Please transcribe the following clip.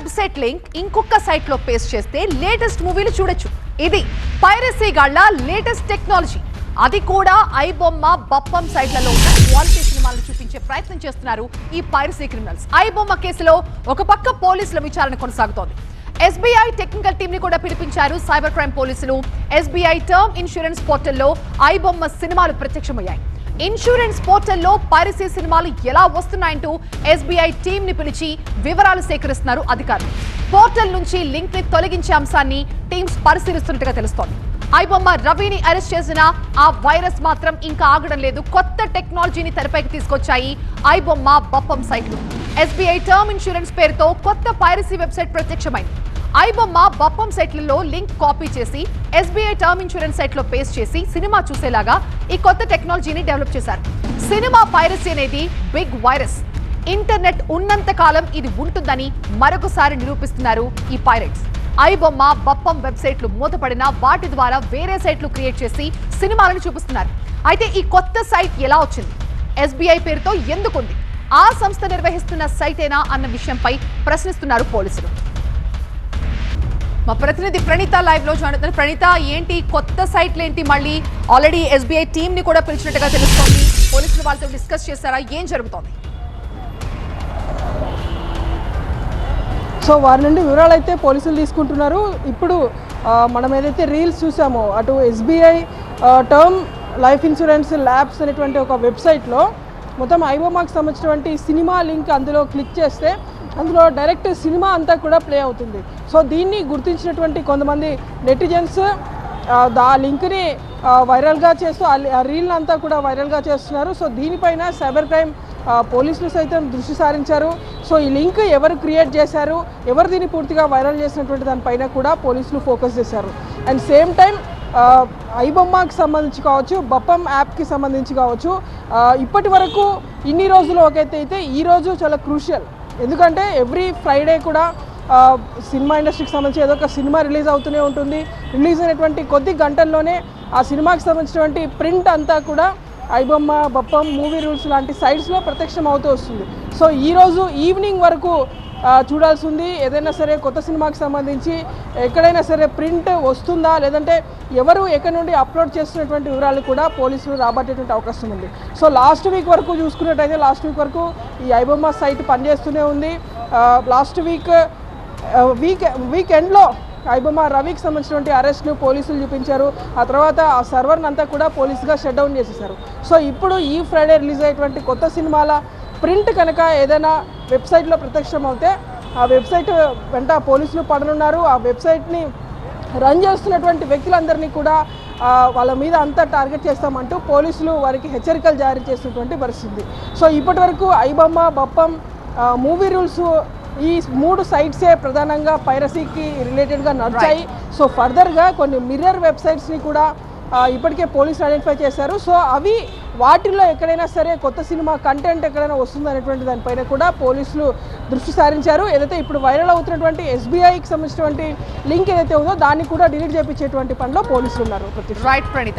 Website link ఇంకొక సైట్లో paste చేస్తే లేటెస్ట్ మూవీలు చూడొచ్చు. ఇది పైరసీ గాళ్ళ లేటెస్ట్ టెక్నాలజీ. అది కూడా ఐబొమ్మ బప్పం సైట్లలో ఉన్న క్వాలిటీ సినిమాలను చూపించే ప్రయత్నం చేస్తున్నారు ఈ పైరసీ క్రిమినల్స్. ఐబొమ్మ కేసులో ఒక పక్క పోలీసుల విచారణ కొనసాగుతోంది. ఎస్బీఐ టెక్నికల్ టీమ్ని కూడా పిలిపించారు సైబర్ క్రైమ్ పోలీసులు. ఎస్బీఐ టర్మ్ ఇన్సూరెన్స్ పోర్టల్లో ఐబొమ్మ సినిమాలు ప్రత్యక్షమయ్యాయి. ఇన్సూరెన్స్ పోర్టల్లో పైరసీ సినిమాలు ఎలా వస్తున్నాయంటూ ఎస్బీఐ టీం ని పిలిచి వివరాలు సేకరిస్తున్నారు అధికారులు. పోర్టల్ నుంచి లింక్ని తొలగించే అంశాన్ని టీమ్స్ పరిశీలిస్తున్నట్టుగా తెలుస్తోంది. ఐబొమ్మ రవిని అరెస్ట్ చేసిన ఆ వైరస్ మాత్రం ఇంకా ఆగడం లేదు. కొత్త టెక్నాలజీని తెరపైకి తీసుకొచ్చాయి ఐబొమ్మ బప్పం సైట్లు. ఎస్బీఐ టర్మ్ ఇన్సూరెన్స్ పేరుతో కొత్త పైరసీ వెబ్సైట్ ప్రత్యక్షమైంది. ఐబొమ్మ బప్పం సైట్లలో లింక్ కాపీ చేసి ఎస్బీఐ టర్మ్ ఇన్సూరెన్స్ సైట్లో పేస్ట్ చేసి సినిమా చూసేలాగా ఈ కొత్త టెక్నాలజీని డెవలప్ చేశారు. సినిమా పైరసీ అనేది బిగ్ వైరస్. ఇంటర్నెట్ ఉన్నంత కాలం ఇది ఉంటుందని మరొకసారి నిరూపిస్తున్నారు ఈ పైరెట్స్. ఐబొమ్మ బప్పం వెబ్సైట్లు మూతపడినా వాటి ద్వారా వేరే సైట్లు క్రియేట్ చేసి సినిమాలను చూపిస్తున్నారు. అయితే ఈ కొత్త సైట్ ఎలా వచ్చింది? ఎస్బీఐ పేరుతో ఎందుకుంది? ఆ సంస్థ నిర్వహిస్తున్న సైటేనా అన్న విషయంపై ప్రశ్నిస్తున్నారు పోలీసులు. మా ప్రతినిధి ప్రణీత లైవ్లో జాయిన్ అవుతున్నారు. ప్రణీత ఏంటి కొత్త సైట్లు ఏంటి? మళ్ళీ ఆల్రెడీ ఎస్బీఐ టీమ్ని కూడా పిలిచినట్టుగా తెలుస్తోంది. పోలీసులు వాళ్ళతో డిస్కస్ చేశారా? ఏం జరుగుతోంది? సో వారి నుండి వివరాలు అయితే పోలీసులు తీసుకుంటున్నారు. ఇప్పుడు మనం ఏదైతే రీల్స్ చూసామో అటు SBI term life insurance labs అనేటువంటి ఒక వెబ్సైట్లో మొత్తం ఐబోమాకి సంబంధించినటువంటి సినిమా లింక్ అందులో క్లిక్ చేస్తే అందులో డైరెక్ట్ సినిమా అంతా కూడా ప్లే అవుతుంది. సో దీన్ని గుర్తించినటువంటి కొంతమంది నెటిజన్స్ ఆ లింక్ని వైరల్గా చేస్తూ ఆ రీల్ అంతా కూడా వైరల్గా చేస్తున్నారు. సో దీనిపైన సైబర్ క్రైమ్ పోలీసులు సైతం దృష్టి సారించారు. సో ఈ లింక్ ఎవరు క్రియేట్ చేశారు ఎవరు దీన్ని పూర్తిగా వైరల్ చేసినటువంటి దానిపైన కూడా పోలీసులు ఫోకస్ చేశారు. అండ్ సేమ్ టైం ఐబొమ్మకి సంబంధించి కావచ్చు బప్పం యాప్కి సంబంధించి కావచ్చు ఇప్పటి వరకు ఇన్ని రోజులు ఒకైతే అయితే ఈరోజు చాలా క్రూషియల్. ఎందుకంటే ఎవ్రీ ఫ్రైడే కూడా సినిమా ఇండస్ట్రీకి సంబంధించి ఏదో ఒక సినిమా రిలీజ్ అవుతూనే ఉంటుంది. రిలీజ్ అయినటువంటి కొద్ది గంటల్లోనే ఆ సినిమాకి సంబంధించినటువంటి ప్రింట్ అంతా కూడా ఐబొమ్మ బొప్పం మూవీ రూల్స్ లాంటి సైట్స్లో ప్రత్యక్షం అవుతూ వస్తుంది. సో ఈరోజు ఈవినింగ్ వరకు చూడాల్సింది చూడాల్సి ఉంది ఏదైనా సరే కొత్త సినిమాకి సంబంధించి ఎక్కడైనా సరే ప్రింట్ వస్తుందా లేదంటే ఎవరు ఎక్కడి నుండి అప్లోడ్ చేస్తున్నటువంటి వివరాలు కూడా పోలీసులు రాబట్టేటువంటి అవకాశం ఉంది. సో లాస్ట్ వీక్ వరకు చూసుకున్నట్టయితే లాస్ట్ వీక్ వరకు ఈ ఐబొమ్మ సైట్ పనిచేస్తూనే ఉంది. లాస్ట్ వీక్ వీక్ వీకెండ్లో ఐబొమ్మ రవికి సంబంధించినటువంటి అరెస్ట్ను పోలీసులు చూపించారు. ఆ తర్వాత ఆ సర్వర్ని అంతా కూడా పోలీసుగా షట్ డౌన్ చేసేసారు సో ఇప్పుడు ఈ ఫ్రైడే రిలీజ్ అయ్యేటువంటి కొత్త సినిమాల ప్రింట్ కనుక ఏదైనా వెబ్సైట్లో ప్రత్యక్షం అవుతే ఆ వెబ్సైట్ వెంట పోలీసులు పడనున్నారు ఆ వెబ్సైట్ని రన్ చేస్తున్నటువంటి వ్యక్తులందరినీ కూడా వాళ్ళ మీద అంతా టార్గెట్ చేస్తామంటూ పోలీసులు వారికి హెచ్చరికలు జారీ చేసినటువంటి పరిస్థితి. సో ఇప్పటి వరకు ఐబొమ్మ బప్పం మూవీ రూల్స్ ఈ మూడు సైట్సే ప్రధానంగా పైరసీకి రిలేటెడ్గా నడిచాయి. సో ఫర్దర్గా కొన్ని మిర్రర్ వెబ్సైట్స్ని కూడా ఇప్పటికే పోలీసులు ఐడెంటిఫై చేశారు. సో అవి వాటిల్లో ఎక్కడైనా సరే కొత్త సినిమా కంటెంట్ ఎక్కడైనా వస్తుంది అనేటువంటి దానిపైన కూడా పోలీసులు దృష్టి సారించారు. ఏదైతే ఇప్పుడు వైరల్ అవుతున్నటువంటి ఎస్బీఐకి సంబంధించినటువంటి లింక్ ఏదైతే ఉందో దాన్ని కూడా డిలీట్ చేయించేటువంటి పనిలో పోలీసులు ఉన్నారు. రైట్ ప్రణీత